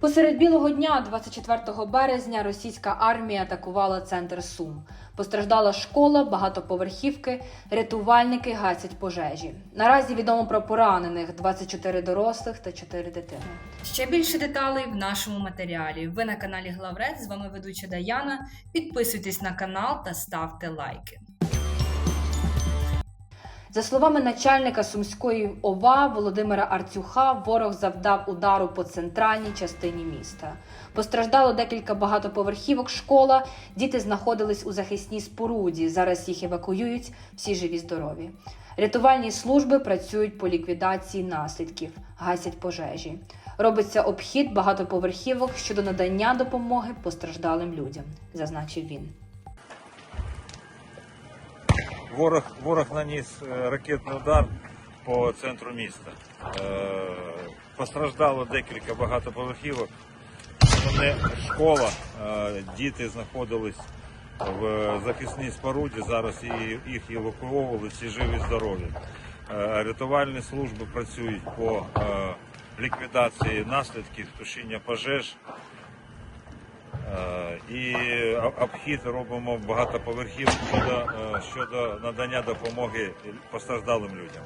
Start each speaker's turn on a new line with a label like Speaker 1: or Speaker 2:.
Speaker 1: Посеред білого дня, 24 березня, російська армія атакувала центр Сум. Постраждала школа, багатоповерхівки, рятувальники гасять пожежі. Наразі відомо про поранених 24 дорослих та 4 дитини. Ще більше деталей в нашому матеріалі. Ви на каналі Главред. З вами ведуча Даяна. Підписуйтесь на канал та ставте лайки. За словами начальника сумської ОВА Володимира Арцюха, ворог завдав удару по центральній частині міста. Постраждало декілька багатоповерхівок, школа. Діти знаходились у захисній споруді. Зараз їх евакуюють. Всі живі здорові. Рятувальні служби працюють по ліквідації наслідків, гасять пожежі. Робиться обхід багатоповерхівок щодо надання допомоги постраждалим людям, зазначив він.
Speaker 2: Ворог, ворог наніс е, ракетний удар по центру міста. Е, Постраждало декілька багатоповерхівок. Вони школа, е, діти знаходились в захисній споруді. Зараз їх евакуовували, всі живі здорові. Рятувальні служби працюють по ліквідації наслідків тушіння пожеж. Е, І обхід робимо багатоповерхів щодо, е, щодо надання допомоги постраждалим людям.